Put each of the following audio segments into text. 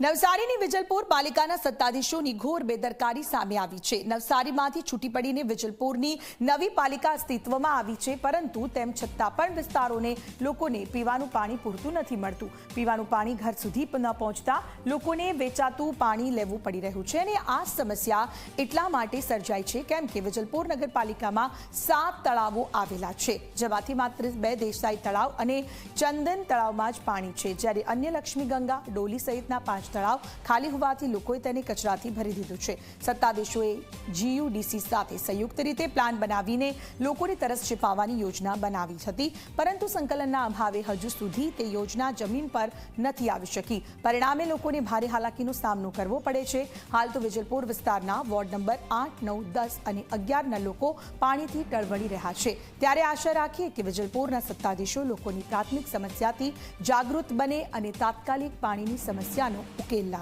નવસારીની વિજલપુર પાલિકાના સત્તાધીશોની ઘોર બેદરકારી સામે આવી છે. નવસારીમાંથી છૂટી પડીને વિજલપુરની નવી પાલિકા અસ્તિત્વમાં આવી છે, પરંતુ તેમ છતાં પણ વિસ્તારોને લોકોને પીવાનું પાણી પૂરતું નથી મળતું. પીવાનું પાણી ઘર સુધી ન પહોંચતા લોકોને વેચાતું પાણી લેવું પડી રહ્યું છે અને આ સમસ્યા એટલા માટે સર્જાઈ છે કેમ કે વિજલપુર નગરપાલિકામાં સાત તળાવો આવેલા છે. જેમાંથી માત્ર બે દેસાઈ તળાવ અને ચંદન તળાવમાં જ પાણી છે. જ્યારે અન્ય લક્ષ્મી ગંગા, ડોલી સહિતના પાંચ તળાવ ખાલી હોવાથી લોકોએ તેને કચરાથી ભરી દીધું છે. સત્તાધીશોએ જીયુડીસી સાથે સંયુક્ત રીતે પ્લાન બનાવીને લોકોને તરસ છિપાવવાની યોજના બનાવી હતી. પરંતુ સંકલનના અભાવે હજુ સુધી તે યોજના જમીન પર નથી આવી શકી. પરિણામે લોકોને ભારે હાલાકીનો સામનો કરવો પડે છે. હાલ તો વિજલપુર વિસ્તારના વોર્ડ નંબર આઠ, નવ, દસ અને અગિયારના લોકો પાણીથી ટળવળી રહ્યા છે. ત્યારે આશા રાખીએ કે વિજલપુરના સત્તાધીશો લોકોની પ્રાથમિક સમસ્યાથી જાગૃત બને અને તાત્કાલિક પાણીની સમસ્યાનો ઉકેલ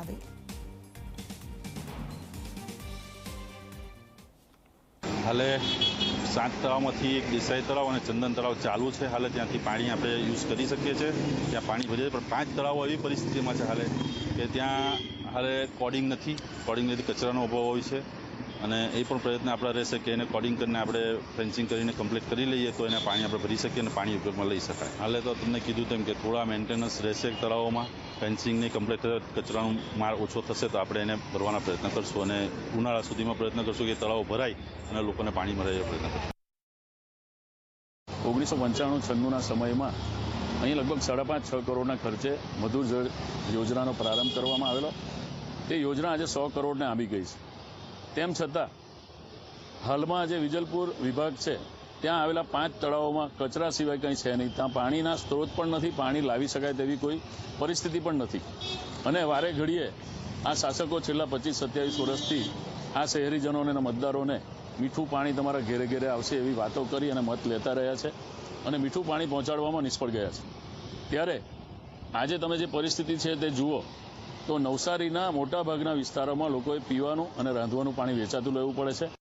હાલે સાત તળાવમાંથી એક દેસાઈ તળાવ અને ચંદન તળાવ ચાલુ છે. હાલે ત્યાંથી પાણી આપણે યુઝ કરી શકીએ છીએ. ત્યાં પાણી ભરી પણ પાંચ તળાવો એવી પરિસ્થિતિમાં છે હાલે કે ત્યાં હાલે કોડિંગ નથી. કોડિંગ નથી, કચરાનો અભાવ હોય છે. અને એ પણ પ્રયત્ન આપણા રહેશે કે એને કોડિંગ કરીને આપણે ફેન્સિંગ કરીને કમ્પ્લીટ કરી લઈએ તો એને પાણી આપણે ભરી શકીએ અને પાણી ઉપયોગમાં લઈ શકાય. હાલે તો તમને કીધું તેમ કે થોડા મેન્ટેનન્સ રહેશે તળાવોમાં ફેન્સિંગની કમ્પ્લીટ કચરાનો માર ઓછો થશે તો આપણે એને ભરવાના પ્રયત્ન કરશું અને ઉનાળા સુધીમાં પ્રયત્ન કરશું કે તળાવો ભરાય અને લોકોને પાણી મળે પ્રયત્ન કરશું. ઓગણીસો પંચાણું છન્નુંના સમયમાં અહીં લગભગ સાડા પાંચ, છ કરોડના ખર્ચે મધુર જળ યોજનાનો પ્રારંભ કરવામાં આવેલો. તે યોજના આજે સો કરોડને આંબી ગઈ છે. તેમ છતાં, હાલમાં જે વિજલપુર વિભાગ છે, ત્યાં આવેલા પાંચ તળાવોમાં કચરા સિવાય કંઈ છે નહીં. ત્યાં પાણીના સ્ત્રોત પણ નથી, પાણી લાવી શકાય તેવી કોઈ પરિસ્થિતિ પણ નથી. અને વારે ઘડીએ આ શાસકો છેલ્લા પચીસ, સત્યાવીસ વર્ષથી આ શહેરીજનોને અને મતદારોને મીઠું પાણી તમારા ઘેરે ઘેરે આવશે એવી વાતો કરી અને મત લેતા રહ્યા છે અને મીઠું પાણી પહોંચાડવામાં નિષ્ફળ ગયા છે. ત્યારે આજે તમે જે પરિસ્થિતિ છે તે જુઓ તો નવસારીના મોટાભાગના વિસ્તારોમાં લોકોએ પીવાનું અને રાંધવાનું પાણી વેચાતું લેવું પડે છે.